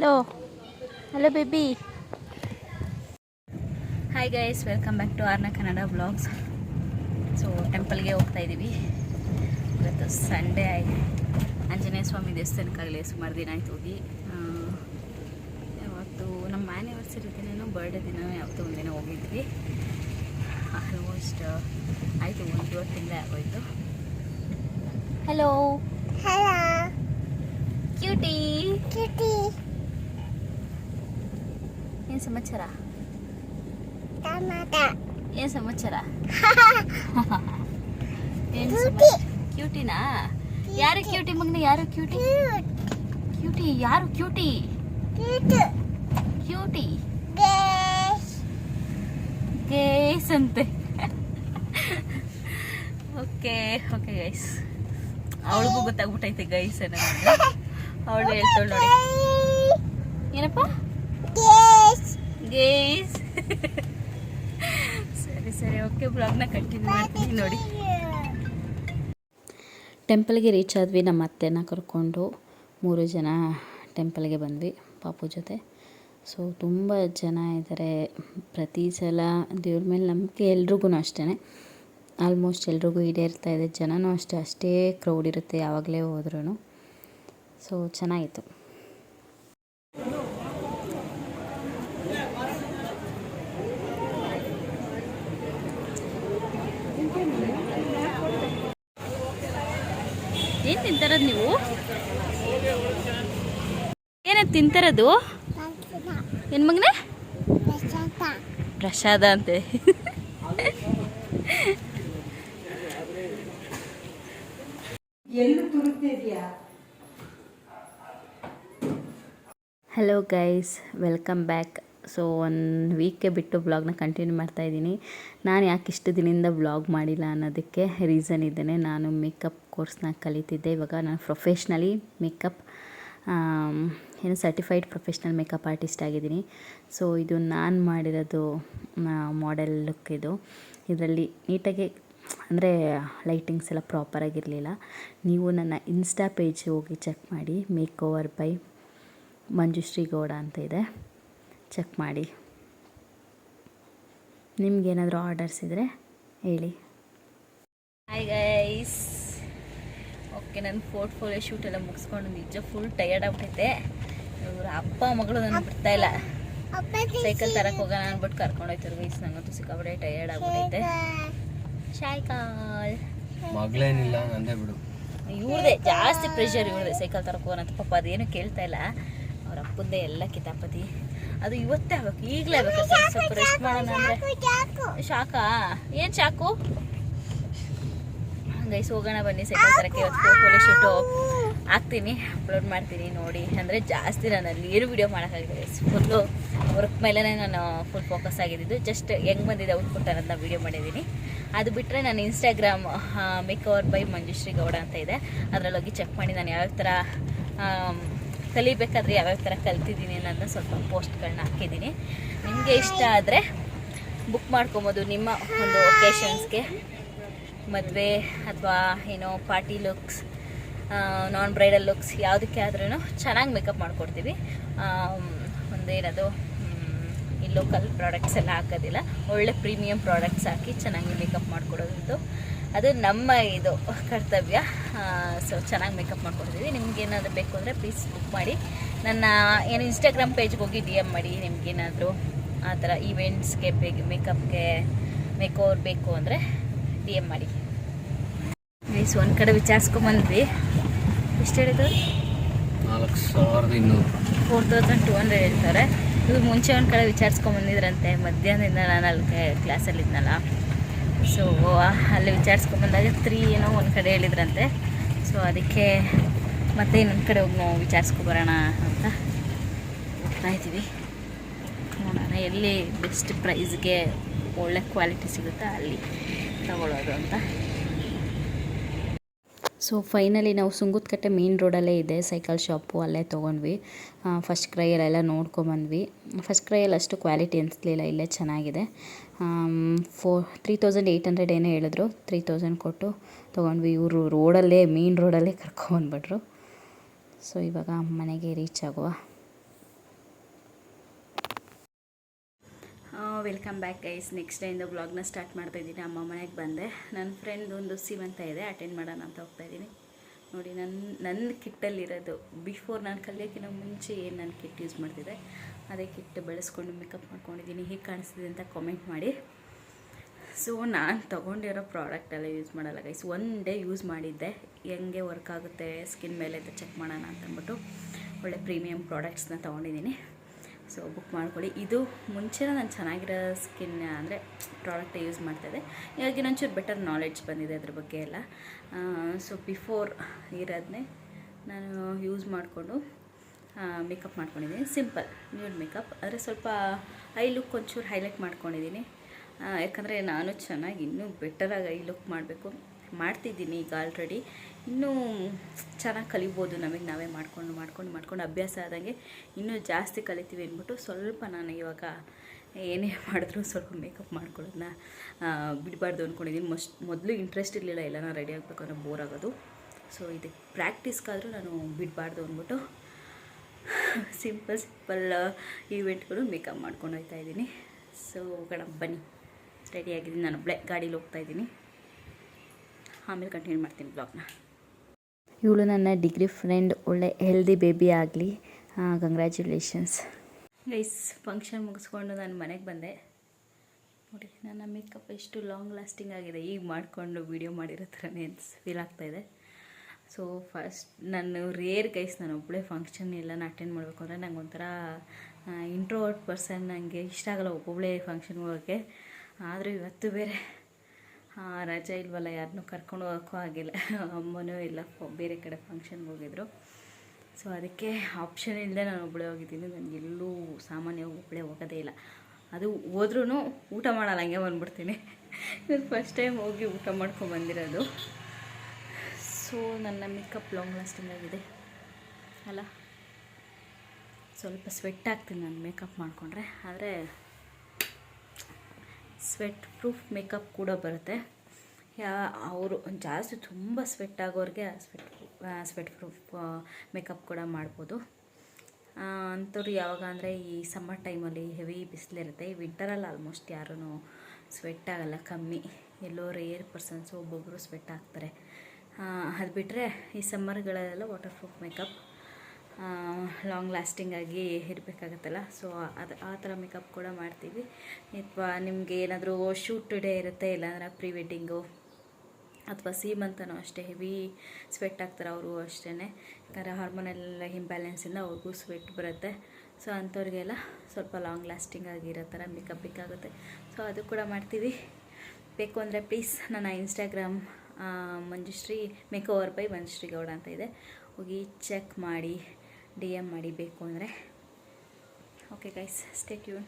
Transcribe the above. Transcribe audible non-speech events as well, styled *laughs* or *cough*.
Hello. Hello baby. Hi guys welcome back to ಆರ್ನ Kannada blogs so ಟೆಂಪಲ್ಗೆ ಹೋಗ್ತಾ ಇದ್ದೀವಿ ಇವತ್ತು ಸಂಡೇ ಆಗಿ ಆಂಜನೇಯ ಸ್ವಾಮಿ ದೇವಸ್ಥಾನಕ್ಕಾಗಲಿ ಸುಮಾರು ದಿನ ಆಯ್ತು ಹೋಗಿ. ಯಾವತ್ತು ನಮ್ಮ ಆ್ಯನಿವರ್ಸರಿ ದಿನನೂ ಬರ್ಡೇ ದಿನ ಯಾವತ್ತೋ ಒಂದಿನ ಹೋಗಿದ್ವಿ. ಆಲ್ಮೋಸ್ಟ್ ಆಯಿತು ಒಂದೂವರೆ ತಿಂಗಳೇ ಆಗೋಯ್ತು. ಹಲೋ. Hello, cutie Kitty. ಏನು ಸಮಾಚಾರ? ಏನ್ ಸಮಾಚಾರ. ಕ್ಯೂಟಿನಾ *laughs* ಯಾರು ಕ್ಯೂಟಿ ಮಗ್ನ ಯಾರು ಕ್ಯೂಟಿ. ಕ್ಯೂಟಿ ಯಾರು ಕ್ಯೂಟಿ. ಕ್ಯೂಟಿ. ಗೇಸ್ ಅಂತೆ. ಓಕೆ ಓಕೆ ಗೈಸ್ ಅವಳಿಗೂ ಗೊತ್ತಾಗ್ಬಿಟ್ಟೈತೆ ಗೈಸ್ ಅನ್ನೋದು. *laughs* ಅವಳು ಹೇಳ್ತಾಳೆ ನೋಡಿ. ಏನಪ್ಪ. ಗೇಸ್. ಸರಿ ಸರಿ ಓಕೆ ಬ್ಲಾಗ್ನ ಕಂಟಿನ್ಯೂ ಮಾಡ್ತೀನಿ ನೋಡಿ. ಟೆಂಪಲ್ಗೆ ರೀಚ್ ಆದ್ವಿ, ನಮ್ಮ ಅತ್ತೆನ ಕರ್ಕೊಂಡು ಮೂರು ಜನ ಟೆಂಪಲ್ಗೆ ಬಂದ್ವಿ, ಪಾಪು ಜೊತೆ. ಸೊ ತುಂಬ ಜನ ಇದ್ದಾರೆ ಪ್ರತಿ ಸಲ ದೇವ್ರ ಮೇಲೆ ನಂಬಿಕೆ ಎಲ್ರಿಗೂ ಅಷ್ಟೇ ಆಲ್ಮೋಸ್ಟ್ ಎಲ್ರಿಗೂ ಈಡೇರ್ತಾ ಇದೆ. ಜನನೂ ಅಷ್ಟೇ ಅಷ್ಟೇ ಕ್ರೌಡ್ ಇರುತ್ತೆ ಯಾವಾಗಲೇ ಹೋದ್ರೂ ಸೊ ಚೆನ್ನಾಗಿತ್ತು. ಏನು ತಿಂತಾರದು ನೀವು? ಏನದು ತಿಂತಾರದು? ಏನು ಮಗನೇ. ಪ್ರಸಾದ ಅಂತೆ. Hello guys welcome back so ಒಂದು ವೀಕೆ ಬಿಟ್ಟು ಬ್ಲಾಗ್ನ ಕಂಟಿನ್ಯೂ ಮಾಡ್ತಾ ಇದ್ದೀನಿ. ನಾನು ಯಾಕೆ ಇಷ್ಟು ದಿನದಿಂದ ಬ್ಲಾಗ್ ಮಾಡಿಲ್ಲ ಅನ್ನೋದಕ್ಕೆ ರೀಸನ್ ಇದ್ದೇನೆ. ನಾನು ಮೇಕಪ್ ಕೋರ್ಸ್ನ ಕಲಿತಿದ್ದೆ. ಇವಾಗ ನಾನು ಪ್ರೊಫೆಷ್ನಲಿ ಮೇಕಪ್ ಏನು ಸರ್ಟಿಫೈಡ್ ಪ್ರೊಫೆಷ್ನಲ್ ಮೇಕಪ್ ಆರ್ಟಿಸ್ಟ್ ಆಗಿದ್ದೀನಿ. ಸೊ ಇದು ನಾನು ಮಾಡಿರೋದು ಮಾಡೆಲ್ ಲುಕ್ ಇದು. ಇದರಲ್ಲಿ ನೀಟಾಗಿ, ಅಂದರೆ ಲೈಟಿಂಗ್ಸ್ ಎಲ್ಲ ಪ್ರಾಪರಾಗಿರಲಿಲ್ಲ ನೀವು ನನ್ನ ಇನ್ಸ್ಟಾ ಪೇಜ್ ಹೋಗಿ ಚೆಕ್ ಮಾಡಿ. Makeover by Manjushree Gowda ಅಂತ ಇದೆ. ಚೆಕ್ ಮಾಡಿ. ನಿಮ್ಗೇನಾದರೂ ಆರ್ಡರ್ಸ್ ಇದ್ದರೆ ಹೇಳಿ. ಹಾಯ್ ಗೈಸ್ ಓಕೆ ನನ್ನ ಪೋರ್ಟ್ಫೋಲಿಯೋ ಶೂಟ್ ಎಲ್ಲ ಮುಗಿಸ್ಕೊಂಡು ನಿಜ ಫುಲ್ ಟಯರ್ಡ್ ಆಗ್ಬಿಟ್ಟೈತೆ. ಇವ್ರ ಅಪ್ಪ ಮಗಳು ನನಗೆ ಬಿಡ್ತಾ ಇಲ್ಲ. ಸೈಕಲ್ ತರಕ್ಕೆ ಹೋಗೋಣ ಅಂದ್ಬಿಟ್ಟು ಕರ್ಕೊಂಡೋಯ್ತಾರೆ ಗೈಸ್ ನಂಗಂತೂ ಸಿಕ್ಕಾಬಿಡೆ ಟಯರ್ಡ್ ಆಗ್ಬಿಟ್ಟೈತೆ. ಮಗಳೇನಿಲ್ಲ ನಂದೇ ಬಿಡು. ಇವ್ರದೇ ಜಾಸ್ತಿ ಪ್ರೆಷರ್ ಇವ್ರದೇ. ಸೈಕಲ್ ತರಕ್ಕೆ ಹೋಗೋಣ ಅಂತ. ಪಾಪ ಅದೇನು ಕೇಳ್ತಾ ಇಲ್ಲ. ಅವ್ರ ಅಪ್ಪಂದೆ ಎಲ್ಲ ಕಿತಾಪತಿ. ಅದು ಇವತ್ತೇ ಆಗ್ಬೇಕು ಈಗಲೇ ಆಗ್ಬೇಕು ಸ್ವಲ್ಪ ರೆಸ್ಟ್ ಮಾಡೋಣ ಅಂದರೆ. ಶಾಕಾ ಏನು ಶಾಕು ಗೈಸ್ ಹೋಗೋಣ ಬನ್ನಿ ಸೈಕಲ್ ತರಕ್ಕೆ ಇವತ್ತು ಫೋಟೋ ಶೂಟು. ಹಾಕ್ತೀನಿ ಅಪ್ಲೋಡ್ ಮಾಡ್ತೀನಿ ನೋಡಿ. ಅಂದರೆ ಜಾಸ್ತಿ ನಾನು ನೀರು ಏನು ವೀಡಿಯೋ ಮಾಡೋಕ್ಕಾಗಿದೆ ಗೈಸ್ ಫುಲ್ಲು ವರ್ಕ್ ಮೇಲೇ ನಾನು ಫುಲ್ ಫೋಕಸ್ ಆಗಿದ್ದು. ಜಸ್ಟ್ ಹೆಂಗೆ ಬಂದಿದೆ ಔಟ್ಪುಟ್ ಅನ್ನೋದನ್ನ ವಿಡಿಯೋ ಮಾಡಿದ್ದೀನಿ. ಅದು ಬಿಟ್ಟರೆ ನಾನು Instagram makeover by Manjushree Gowda ಅಂತ ಇದೆ. ಅದರಲ್ಲಿ ಹೋಗಿ ಚೆಕ್ ಮಾಡಿ ನಾನು ಯಾವ್ಯಾವ ಥರ ಕಲಿಬೇಕಾದ್ರೆ ಯಾವ್ಯಾವ ಥರ ಕಲ್ತಿದ್ದೀನಿ ಅನ್ನೋದನ್ನ ಸ್ವಲ್ಪ ಪೋಸ್ಟ್ಗಳನ್ನ ಹಾಕಿದ್ದೀನಿ. ನಿಮಗೆ ಇಷ್ಟ ಆದರೆ ಬುಕ್ ಮಾಡ್ಕೊಬೋದು ನಿಮ್ಮ ಒಂದು ಒಕೇಶನ್ಸ್ಗೆ ಮದುವೆ ಅಥವಾ ಏನೋ party looks non bridal looks ಯಾವುದಕ್ಕೆ ಆದ್ರೂ ಚೆನ್ನಾಗಿ ಮೇಕಪ್ ಮಾಡಿಕೊಡ್ತೀವಿ. ಒಂದೇನದು ಈ ಲೋಕಲ್ ಪ್ರಾಡಕ್ಟ್ಸ್ ಎಲ್ಲ ಹಾಕೋದಿಲ್ಲ. ಒಳ್ಳೆ ಪ್ರೀಮಿಯಂ ಪ್ರಾಡಕ್ಟ್ಸ್ ಹಾಕಿ ಚೆನ್ನಾಗಿ ಮೇಕಪ್ ಮಾಡಿಕೊಡೋದು ಅದು ನಮ್ಮ ಇದು ಕರ್ತವ್ಯ. ಸೊ ಚೆನ್ನಾಗಿ ಮೇಕಪ್ ಮಾಡ್ಕೊಡ್ತೀವಿ. ನಿಮ್ಗೇನಾದರೂ ಬೇಕು ಅಂದರೆ ಪ್ಲೀಸ್ ಬುಕ್ ಮಾಡಿ. ನನ್ನ ಏನು ಇನ್ಸ್ಟಾಗ್ರಾಮ್ ಪೇಜ್ಗೆ ಹೋಗಿ ಡಿ ಎಂ ಮಾಡಿ. ನಿಮ್ಗೇನಾದರೂ ಆ ಥರ ಈವೆಂಟ್ಸ್ಗೆ ಬೇಗ ಮೇಕಪ್ಗೆ ಮೇಕೋರ್ ಬೇಕು ಅಂದರೆ ಡಿ ಎಂ ಮಾಡಿ. ಪ್ಲೀಸ್ ಒಂದು ಕಡೆ ವಿಚಾರಿಸ್ಕೊಂಬಂದ್ವಿ ಎಷ್ಟು ಹೇಳಿದ್ರು? ನಾಲ್ಕು ಸಾವಿರದ ಇನ್ನೂರು. ಫೋರ್ ತೌಸಂಡ್ ಟು ಹಂಡ್ರೆಡ್ ಹೇಳ್ತಾರೆ. ಇದು ಮುಂಚೆ ಒಂದು ಕಡೆ ವಿಚಾರಿಸ್ಕೊಂಬಂದಿದ್ರಂತೆ ಮಧ್ಯಾಹ್ನದಿಂದ ನಾನು ಅಲ್ಲಿ ಕ್ಲಾಸಲ್ಲಿ ಇದ್ನಲ್ಲ ಸೊ ಅಲ್ಲಿ ವಿಚಾರಿಸ್ಕೊಂಬಂದಾಗ ತ್ರೀ ಏನೋ ಒಂದು ಕಡೆ ಹೇಳಿದ್ರಂತೆ. ಸೊ ಅದಕ್ಕೆ ಮತ್ತೆ ಇನ್ನೊಂದು ಕಡೆ ಹೋಗಿ ನಾವು ವಿಚಾರಿಸ್ಕೊಬರೋಣ ಅಂತ ಹೋಗ್ತಾ ಇದ್ದೀವಿ. ನೋಡೋಣ, ಎಲ್ಲಿ ಬೆಸ್ಟ್ ಪ್ರೈಸ್ಗೆ ಒಳ್ಳೆ ಕ್ವಾಲಿಟಿ ಸಿಗುತ್ತಾ ಅಲ್ಲಿ ತಗೊಳ್ಳೋದು ಅಂತ. ಸೊ ಫೈನಲಿ ನಾವು ಸುಂಗುತ್ಕಟ್ಟೆ ಮೇನ್ ರೋಡಲ್ಲೇ ಇದೆ ಸೈಕಲ್ ಶಾಪು ಅಲ್ಲೇ ತೊಗೊಂಡ್ವಿ. ಫಸ್ಟ್ ಕ್ರೈಯಲ್ಲೆಲ್ಲ ನೋಡ್ಕೊಂಬಂದ್ವಿ ಫಸ್ಟ್ ಕ್ರೈಯಲ್ಲಿ ಅಷ್ಟು ಕ್ವಾಲಿಟಿ ಅನಿಸ್ಲಿಲ್ಲ, ಇಲ್ಲೇ ಚೆನ್ನಾಗಿದೆ. Four three thousand eight hundred ಏನೋ ಹೇಳಿದ್ರು. ತ್ರೀ ತೌಸಂಡ್ ಕೊಟ್ಟು ತೊಗೊಂಡ್ವಿ. ಇವರು ರೋಡಲ್ಲೇ ಮೇಯ್ನ್ ರೋಡಲ್ಲೇ ಕರ್ಕೊಂಬಂದ್ಬಿಟ್ರು ಸೊ ಇವಾಗ ಮನೆಗೆ ರೀಚ್ ಆಗುವ. ವೆಲ್ಕಮ್ ಬ್ಯಾಕ್ ಗೈಸ್ ನೆಕ್ಸ್ಟ್ ಡೇಯಿಂದ ಬ್ಲಾಗ್ನ ಸ್ಟಾರ್ಟ್ ಮಾಡ್ತಾ ಇದ್ದೀನಿ. ಅಮ್ಮ ಮನೆಗೆ ಬಂದೆ. ನನ್ನ ಫ್ರೆಂಡ್ ಒಂದು ಸೀಮಂತ ಇದೆ. ಅಟೆಂಡ್ ಮಾಡೋಣ ಅಂತ ಹೋಗ್ತಾ ಹೋಗ್ತಾಯಿದ್ದೀನಿ ನೋಡಿ ನನ್ನ ನನ್ನ ಕಿಟ್ಟಲ್ಲಿರೋದು ಬಿಫೋರ್ ನಾನು ಕಲಿಯೋಕ್ಕಿಂತ ಮುಂಚೆ ಏನು ನನ್ನ ಕಿಟ್ ಯೂಸ್ ಮಾಡ್ತಿದ್ದೆ? ಅದೇ ಇಟ್ಟು ಬೆಳೆಸ್ಕೊಂಡು ಮೇಕಪ್ ಮಾಡ್ಕೊಂಡಿದ್ದೀನಿ. ಹೇಗೆ ಕಾಣಿಸ್ತಿದೆ ಅಂತ ಕಾಮೆಂಟ್ ಮಾಡಿ. ಸೊ ನಾನು ತೊಗೊಂಡಿರೋ ಪ್ರಾಡಕ್ಟ್ ಎಲ್ಲ ಯೂಸ್ ಮಾಡಲ್ಲ ಗೈಸ್ ಒನ್ ಡೇ ಯೂಸ್ ಮಾಡಿದ್ದೆ. ಹೆಂಗೆ ವರ್ಕ್ ಆಗುತ್ತೆ ಸ್ಕಿನ್ ಮೇಲೆ ಅಂತ ಚೆಕ್ ಮಾಡೋಣ ಅಂತಂದ್ಬಿಟ್ಟು ಒಳ್ಳೆ ಪ್ರೀಮಿಯಮ್ ಪ್ರಾಡಕ್ಟ್ಸ್ನ ತೊಗೊಂಡಿದ್ದೀನಿ. ಸೊ ಬುಕ್ ಮಾಡ್ಕೊಳ್ಳಿ. ಇದು ಮುಂಚೆನೇ ನಾನು ಚೆನ್ನಾಗಿರೋ ಸ್ಕಿನ್ ಅಂದರೆ ಪ್ರಾಡಕ್ಟ್ ಯೂಸ್ ಮಾಡ್ತಾಯಿದ್ದೆ ಇವಾಗ ಇನ್ನೊಂಚೂರು ಬೆಟರ್ ನಾಲೆಡ್ಜ್ ಬಂದಿದೆ ಅದ್ರ ಬಗ್ಗೆ ಎಲ್ಲ. ಸೊ ಬಿಫೋರ್ ಇರೋದನ್ನೇ ನಾನು ಯೂಸ್ ಮಾಡಿಕೊಂಡು ಮೇಕಪ್ ಮಾಡ್ಕೊಂಡಿದ್ದೀನಿ. ಸಿಂಪಲ್ ನ್ಯೂಡ್ ಮೇಕಪ್ ಆದರೆ ಸ್ವಲ್ಪ ಐ ಲುಕ್ ಒಂಚೂರು ಹೈಲೈಟ್ ಮಾಡ್ಕೊಂಡಿದ್ದೀನಿ. ಯಾಕಂದರೆ ನಾನು ಚೆನ್ನಾಗಿ ಇನ್ನೂ ಬೆಟರಾಗಿ ಐ ಲುಕ್ ಮಾಡಬೇಕು. ಮಾಡ್ತಿದ್ದೀನಿ ಈಗ ಆಲ್ರೆಡಿ ಇನ್ನೂ ಚೆನ್ನಾಗಿ ಕಲಿಬೋದು ನಮಗೆ ನಾವೇ ಮಾಡ್ಕೊಂಡು ಮಾಡ್ಕೊಂಡು ಮಾಡ್ಕೊಂಡು ಅಭ್ಯಾಸ ಆದಂಗೆ ಇನ್ನೂ ಜಾಸ್ತಿ ಕಲಿತೀವಿ ಅಂದ್ಬಿಟ್ಟು ಸ್ವಲ್ಪ ನಾನು ಇವಾಗ ಏನೇ *laughs* ಮಾಡಿದ್ರು ಸ್ವಲ್ಪ ಮೇಕಪ್ ಮಾಡ್ಕೊಳ್ಳೋದನ್ನ ಬಿಡಬಾರ್ದು ಅಂದ್ಕೊಂಡಿದ್ದೀನಿ ಮಸ್ಟ್ ಮೊದಲು ಇಂಟ್ರೆಸ್ಟ್ ಇರಲಿಲ್ಲ ಎಲ್ಲ ರೆಡಿ ಆಗಬೇಕು ಅನ್ನೋ ಬೋರ್ ಆಗೋದು. ಸೊ ಇದಕ್ಕೆ ಪ್ರಾಕ್ಟೀಸ್ಗಾದರೂ ನಾನು ಬಿಡಬಾರ್ದು ಅಂದ್ಬಿಟ್ಟು ಸಿಂಪಲ್ ಸಿಂಪಲ್ ಈವೆಂಟ್ಗಳು ಮೇಕಪ್ ಮಾಡ್ಕೊಂಡು ಹೋಗ್ತಾ ಇದ್ದೀನಿ. ಸೊ ಗಣ ಬನ್ನಿ. ರೆಡಿಯಾಗಿದ್ದೀನಿ ನಾನು ಒಬ್ಬಳೆ ಗಾಡೀಲಿ ಹೋಗ್ತಾ ಇದ್ದೀನಿ. ಆಮೇಲೆ ಕಂಟಿನ್ಯೂ ಮಾಡ್ತೀನಿ ಬ್ಲಾಗ್ನ ಇವಳು ನನ್ನ ಡಿಗ್ರಿ ಫ್ರೆಂಡ್ ಒಳ್ಳೆ ಹೆಲ್ದಿ ಬೇಬಿ ಆಗಲಿ. ಕಂಗ್ರ್ಯಾಚುಲೇಷನ್ಸ್ ಗೈಸ್ ಫಂಕ್ಷನ್ ಮುಗಿಸ್ಕೊಂಡು ನಾನು ಮನೆಗೆ ಬಂದೆ. ನೋಡಿ ನನ್ನ ಮೇಕಪ್ ಎಷ್ಟು ಲಾಂಗ್ ಲಾಸ್ಟಿಂಗ್ ಆಗಿದೆ. ಈಗ ಮಾಡಿಕೊಂಡು ವೀಡಿಯೋ ಮಾಡಿರೋ ಥರನೇ ಫೀಲ್ ಆಗ್ತಾಯಿದೆ ಸೊ ಫಸ್ಟ್ ನಾನು ರೇರ್ ಗೈಸ್ ನಾನು ಒಬ್ಬಳೇ ಫಂಕ್ಷನ್ ಎಲ್ಲ ನಾನು ಅಟೆಂಡ್ ಮಾಡಬೇಕು ಅಂದರೆ ನಂಗೆ ಒಂಥರ ಇಂಟ್ರೋವರ್ಟ್ ಪರ್ಸನ್ ನನಗೆ ಇಷ್ಟ ಆಗಲ್ಲ ಒಬ್ಬೊಬ್ಬಳೇ ಫಂಕ್ಷನ್ಗೆ ಹೋಗೋಕ್ಕೆ ಆದರೂ ಇವತ್ತು ಬೇರೆ ರಜೆ ಇಲ್ವಲ್ಲ ಯಾರನ್ನೂ ಕರ್ಕೊಂಡು ಹೋಗೋಕ್ಕೂ ಆಗಿಲ್ಲ. ಅಮ್ಮನೂ ಇಲ್ಲ ಬೇರೆ ಕಡೆ ಫಂಕ್ಷನ್ಗೆ ಹೋಗಿದ್ರು. ಸೊ ಅದಕ್ಕೆ ಆಪ್ಷನ್ ಇಲ್ಲದೆ ನಾನು ಒಬ್ಬಳೇ ಹೋಗಿದ್ದೀನಿ. ನನಗೆ ಎಲ್ಲೂ ಸಾಮಾನ್ಯವಾಗಿ ಒಬ್ಬಳೇ ಹೋಗೋದೇ ಇಲ್ಲ. ಅದು ಹೋದ್ರೂ ಊಟ ಮಾಡಲ್ಲ, ಹಂಗೆ ಬಂದ್ಬಿಡ್ತೀನಿ. *laughs* ಫಸ್ಟ್ ಟೈಮ್ ಹೋಗಿ ಊಟ ಮಾಡ್ಕೊಂಡು ಬಂದಿರೋದು. ಸೊ, ನನ್ನ ಮೇಕಪ್ ಲಾಂಗ್ ಲಾಸ್ಟಿಂಗ್ ಆಗಿದೆ. ಅಲ್ಲ, ಸ್ವಲ್ಪ ಸ್ವೆಟ್ ಆಗ್ತೀನಿ ನಾನು ಮೇಕಪ್ ಮಾಡಿಕೊಂಡ್ರೆ. ಆದರೆ ಸ್ವೆಟ್ ಪ್ರೂಫ್ ಮೇಕಪ್ ಕೂಡ ಬರುತ್ತೆ. ಯಾ, ಅವರು ಜಾಸ್ತಿ ತುಂಬ ಸ್ವೆಟ್ ಆಗೋರಿಗೆ ಸ್ವೆಟ್ ಸ್ವೆಟ್ ಪ್ರೂಫ್ ಮೇಕಪ್ ಕೂಡ ಮಾಡ್ಬೋದು. ಅಂಥವ್ರು ಯಾವಾಗ ಅಂದರೆ ಈ ಸಮ್ಮರ್ ಟೈಮಲ್ಲಿ ಹೆವಿ ಬಿಸಿಲಿರುತ್ತೆ ಈ ವಿಂಟರಲ್ಲಿ ಆಲ್ಮೋಸ್ಟ್ ಯಾರೂ ಸ್ವೆಟ್ ಆಗಲ್ಲ, ಕಮ್ಮಿ. ಎಲ್ಲೋ ರೇರ್ ಪರ್ಸನ್ಸ್ ಒಬ್ಬೊಬ್ಬರು ಸ್ವೆಟ್ ಆಗ್ತಾರೆ ಅದು ಬಿಟ್ಟರೆ ಈ ಸಮ್ಮರ್ಗಳಲ್ಲೆಲ್ಲ ವಾಟರ್ ಪ್ರೂಫ್ ಮೇಕಪ್ ಲಾಂಗ್ ಲಾಸ್ಟಿಂಗಾಗಿ ಇರಬೇಕಾಗತ್ತಲ್ಲ. ಸೊ ಅದು, ಆ ಥರ ಮೇಕಪ್ ಕೂಡ ಮಾಡ್ತೀವಿ. ಅಥವಾ ನಿಮಗೆ ಏನಾದರೂ ಶೂಟ್ ಡೇ ಇರುತ್ತೆ, ಇಲ್ಲಾಂದ್ರೆ ಪ್ರೀ ವೆಡ್ಡಿಂಗು ಅಥವಾ ಸೀಮಂತನೂ ಅಷ್ಟೇ ಹೆವಿ ಸ್ವೆಟ್ ಆಗ್ತಾರೆ ಅವರು ಅಷ್ಟೇ ಯಾಕಂದರೆ ಹಾರ್ಮೋನೆಲ್ಲ ಇಂಬ್ಯಾಲೆನ್ಸಿಂದ ಅವ್ರಿಗೂ ಸ್ವೆಟ್ ಬರುತ್ತೆ. ಸೊ ಅಂಥವ್ರಿಗೆಲ್ಲ ಸ್ವಲ್ಪ ಲಾಂಗ್ ಲಾಸ್ಟಿಂಗ್ ಆಗಿರೋ ಥರ ಮೇಕಪ್ ಬೇಕಾಗುತ್ತೆ. ಸೊ ಅದು ಕೂಡ ಮಾಡ್ತೀವಿ. ಬೇಕು ಅಂದರೆ ಪ್ಲೀಸ್ ನನ್ನ Instagram Manjushree makeover by Manjushree Gowda ಅಂತ ಇದೆ. ಹೋಗಿ ಚೆಕ್ ಮಾಡಿ ಡಿ ಎಂ ಮಾಡಿ ಬೇಕು ಅಂದರೆ. Okay guys stay tune